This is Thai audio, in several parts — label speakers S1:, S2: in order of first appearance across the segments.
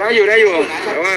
S1: ได้อยู่ได้อยู่แต่ว่า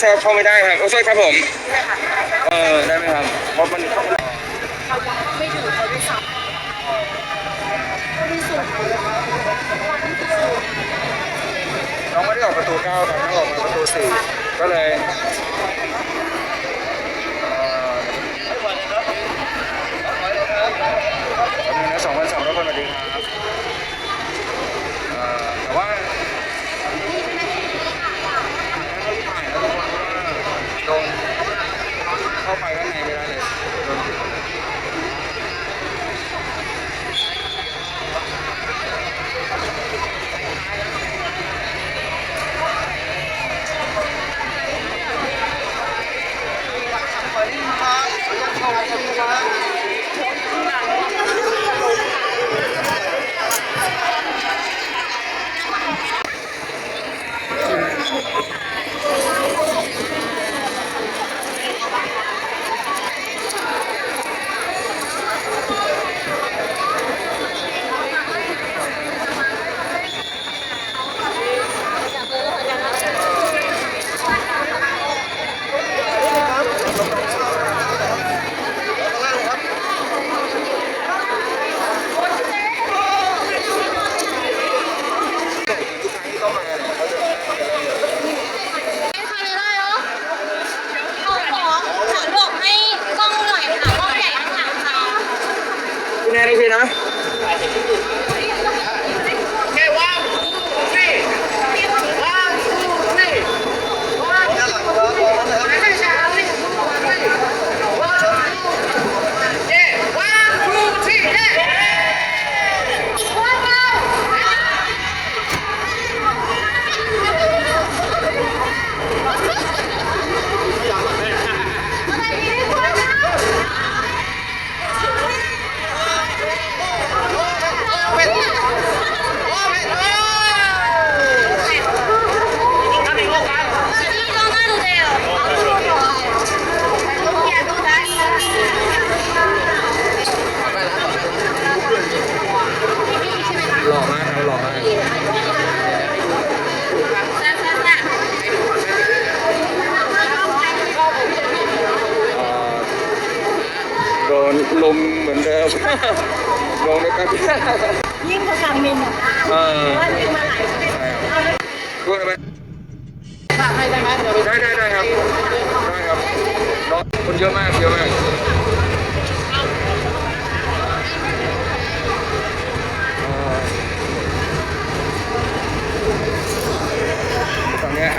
S1: แท
S2: ร
S1: กเข้าไม่ได้ครับโอ้ช่ครับผม เออได้ไหมครับเพราะมันเข้าไม่ได้เราไม่ได้ออกประตูเก้าครับน้องออกประตูสี่ก็เลย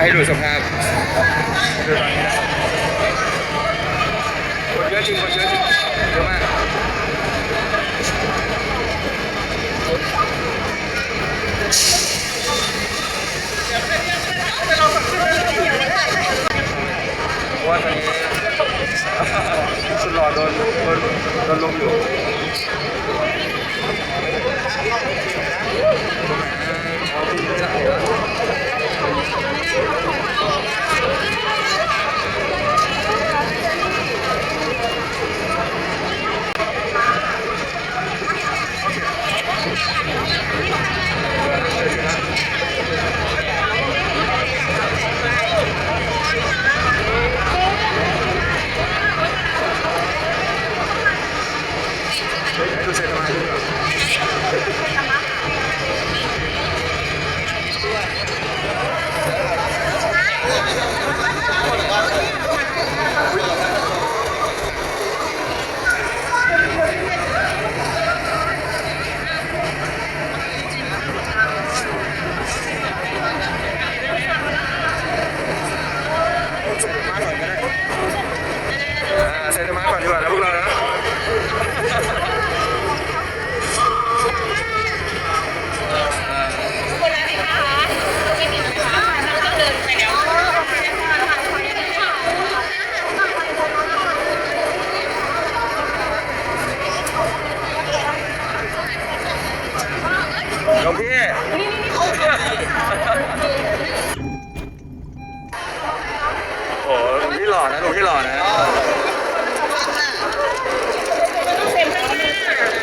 S1: ให้
S2: ดู
S1: สภาพดูตอนนี้นะคนเยอะจริงคนเยอะจริงเยอะมากเพราะว่าตอนนี้สุดหล่อโดนโดนโดนลงอยู่ Thank you. นะหลวงพี่หล่อนะ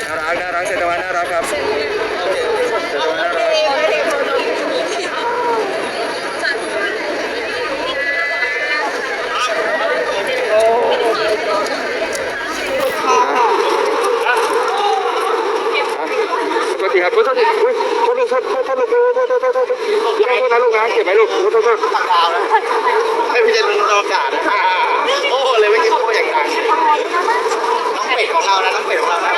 S1: น่ารักน่ารักเซตวันน่ารักครับเซตวันน่ารักปกติครับโทษทีอุ้ย ลูกโทษโทษโทษลูกโทษโทษโทษโทษโทษนะลูกนะเก็บไว้ลูกโทษโทษโทษ
S2: ปากดาวนะให้พี่เจนรู้อากาศโอ้เลยไม่กินโอ้อย่างนั้นน้องเป็ดของเรานะน้องเป็ดของเรานะ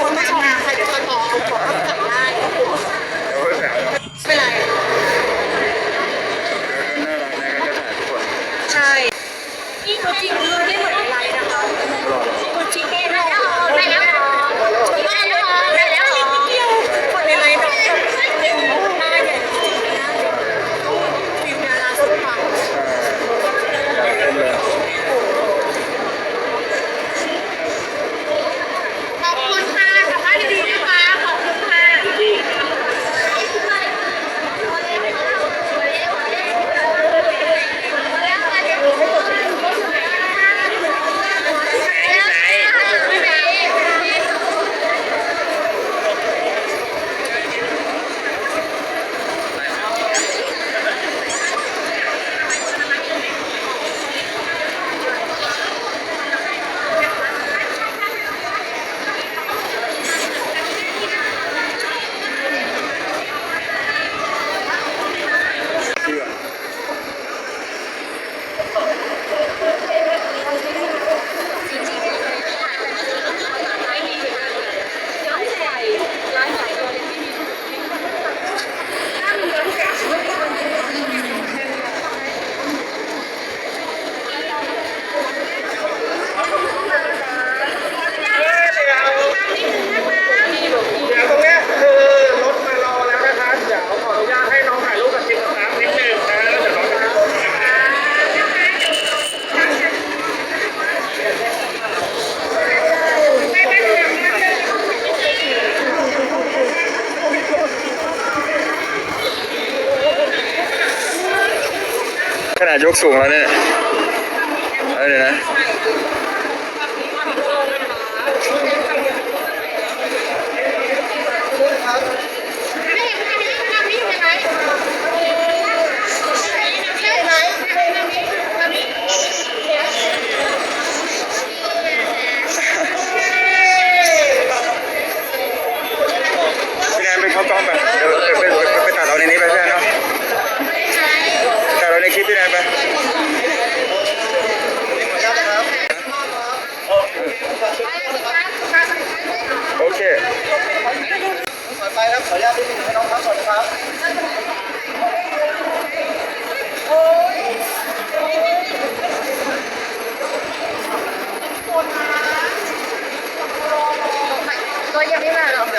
S3: คนไม่ชำนาญค่ะ
S1: เดี๋ยอย
S2: บอก
S3: ยก
S1: สู
S2: ง
S1: แล้ว
S3: เนี่ยเดี๋
S2: ยวนะ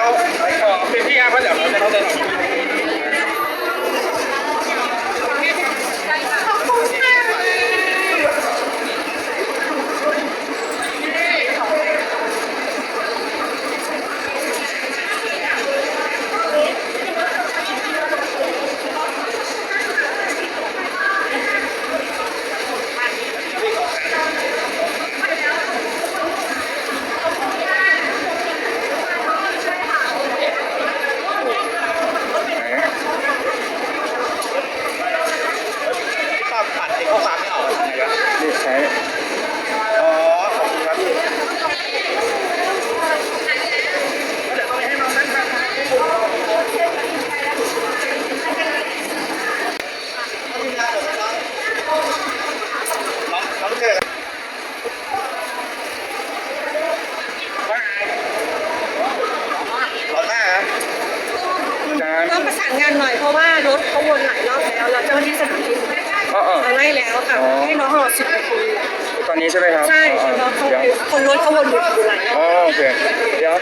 S1: 好对好
S3: 给快安排点吧 สิบน
S1: ตอนนี้ใช่ไหมครับ
S3: ใช่
S1: อ๋อครับ
S3: คนรถเขาวนออ
S1: ยู่
S3: ไห
S1: น อ๋
S3: อโอเคเดี๋ยว